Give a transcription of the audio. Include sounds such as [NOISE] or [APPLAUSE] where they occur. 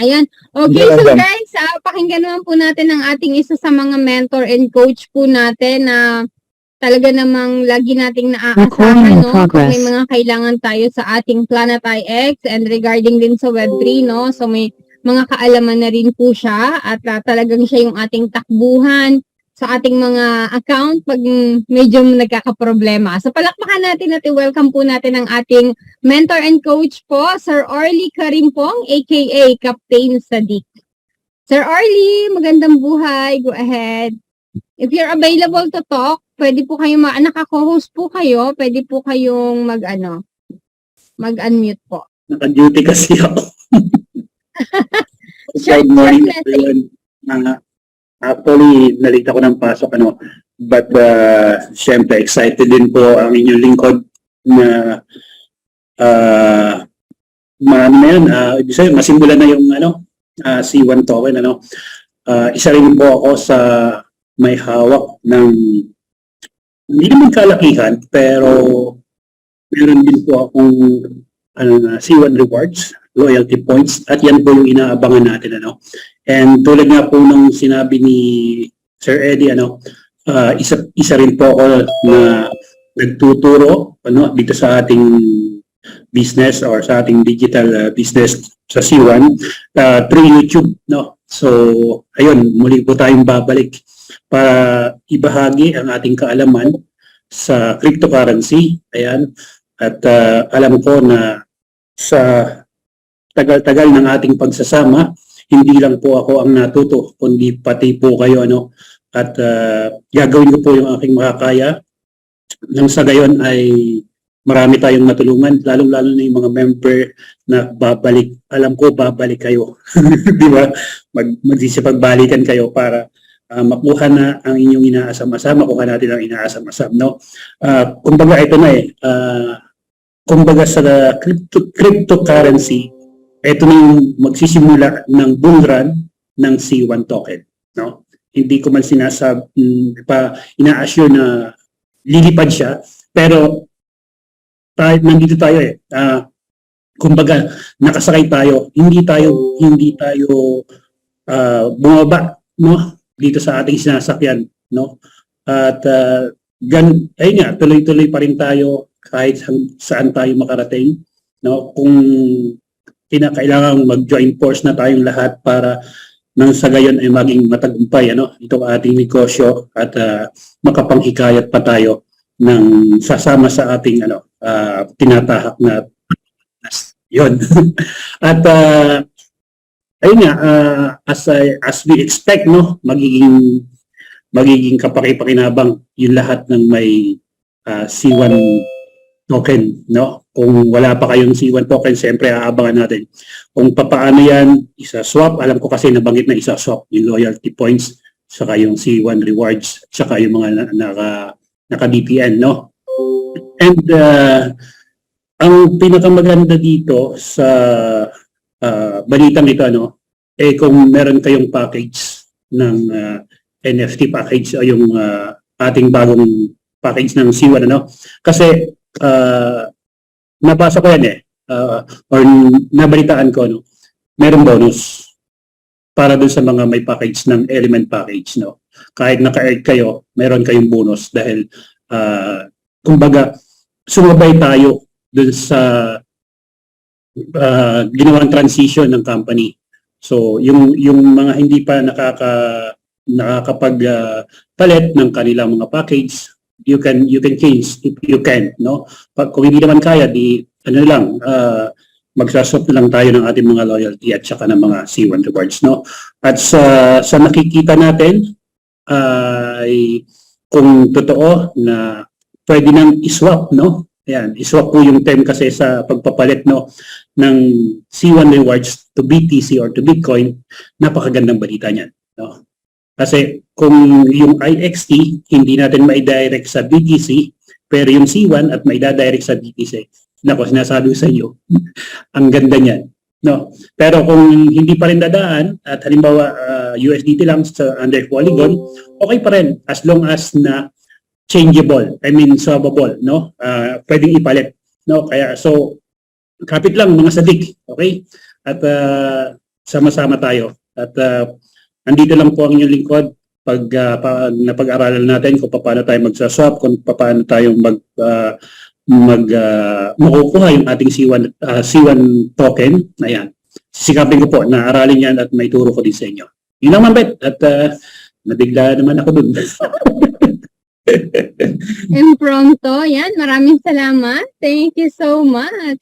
Ayan. Okay, so guys, ah, pakinggan naman po natin ang ating isa sa mga mentor and coach po natin na talaga namang lagi nating naaasahan, no? Kung progress. may mga kailangan tayo sa ating Planet IX and regarding din sa Web3, no? So may mga kaalaman na rin po siya at ah, talagang siya yung ating takbuhan sa ating mga account pag medyo nagkakaproblema. So palakpakan natin at welcome po natin ang ating mentor and coach po, Sir Orly Karimpong, aka Captain Sadiq. Sir Orly, magandang buhay. Go ahead. If you're available to talk, pwede po kayong, ma- naka-co-host po kayo, pwede po kayong mag, ano, mag-unmute po. Naka-duty kasi ako. Short- [LAUGHS] Good morning everyone. Actually, nalita ko ng pasok, ano. But, uh, syempre, excited din po ang inyong lingkod na uh, marami na yan. Uh, ibig sabihin, masimulan na yung ano, ah, C1 token. Ano. Ah, isa rin po ako sa may hawak ng hindi naman kalakihan, pero meron din po akong ano, na C1 rewards, loyalty points, at yan po yung inaabangan natin. Ano. And tulad nga po nung sinabi ni Sir Eddie, ano, ah, isa, isa rin po ako na nagtuturo ano, dito sa ating business or sa ating digital ah, business sa C1 ah, through YouTube. No? So, ayun, muli po tayong babalik para ibahagi ang ating kaalaman sa cryptocurrency. Ayan. At ah, alam ko na sa tagal-tagal ng ating pagsasama, hindi lang po ako ang natuto, kundi pati po kayo. Ano? At ah, gagawin ko po yung aking makakaya. Nang sa gayon ay marami tayong matulungan, lalong-lalo na yung mga member na babalik. Alam ko, babalik kayo. [LAUGHS] Di ba? Mag, magsisipagbalikan kayo para ah, makuha na ang inyong inaasam-asam, makuha natin ang inaasam-asam. No? Ah, kumbaga, ito na eh. Ah, kumbaga sa crypto, cryptocurrency, ito na yung magsisimula ng bull run ng C1 token. No? Hindi ko man sinasab, mm, pa ina-assure na lilipad siya, pero tayo, nandito tayo eh. Ah, kumbaga, nakasakay tayo. Hindi tayo, hindi tayo ah, bumaba no? dito sa ating sinasakyan. No? At ah, gan, ayun nga, tuloy-tuloy pa rin tayo kahit saan tayo makarating. No? Kung kinakailangan mag-join force na tayong lahat para nang sa gayon ay maging matagumpay ano itong ating negosyo at ah, makapanghikayat pa tayo ng sasama sa ating ano ah, tinatahak na [LAUGHS] yon [LAUGHS] at ah, ayun nga ah, as I- as we expect no magiging magiging kapaki-pakinabang yung lahat ng may ah, C1 token no? Kung wala pa kayong C1 token siyempre aabangan natin. Kung papaano yan isa-swap. Alam ko kasi nabanggit na isa-swap yung loyalty points saka yung C1 rewards saka yung mga na- naka naka DPN no? And uh, ang pinakamaganda dito sa uh, balitang ito ano eh kung meron kayong package ng uh, NFT package o yung uh, ating bagong package ng C1 ano? Kasi uh, nabasa ko yan eh. Uh, or nabalitaan ko no? Merong bonus para dun sa mga may package ng element package no? Kahit naka-earn kayo meron kayong bonus dahil uh, kumbaga sumabay tayo dun sa uh, ginawang transition ng company. So yung yung mga hindi pa nakaka nakakapag uh, palit ng kanilang mga package you can you can change if you can no? Pag kung hindi naman kaya di ano lang uh, magsaswap na lang tayo ng ating mga loyalty at saka ng mga C1 rewards no? At sa sa nakikita natin ay kung totoo na pwede nang iswap no? Ayan, iswap po yung term kasi sa pagpapalit no? Ng C1 rewards to BTC or to Bitcoin. Napakagandang balita niyan no kasi kung yung IXT hindi natin mai-direct sa BTC pero yung C1 at mai-direct sa BTC nako sinasabi ko sa iyo [LAUGHS] ang ganda niyan no? Pero kung hindi pa rin dadaan at halimbawa ah, USDT lang sa under Polygon okay pa rin as long as na changeable I mean swappable no? Ah, pwedeng ipalit no? Kaya so kapit lang mga sadik okay? At ah, sama-sama tayo. At uh, andito lang po ang inyong lingkod pag uh, pa, napag-aralan natin kung paano tayo magsaswap, kung paano tayo mag uh, mag uh, makukuha yung ating C1 uh, C1 token. Ayan. Sisikapin ko po na aralin yan at may turo ko din sa inyo. Yun naman, Bet. At uh, nabigla naman ako dun. [LAUGHS] Impromptu. Yan. Maraming salamat. Thank you so much.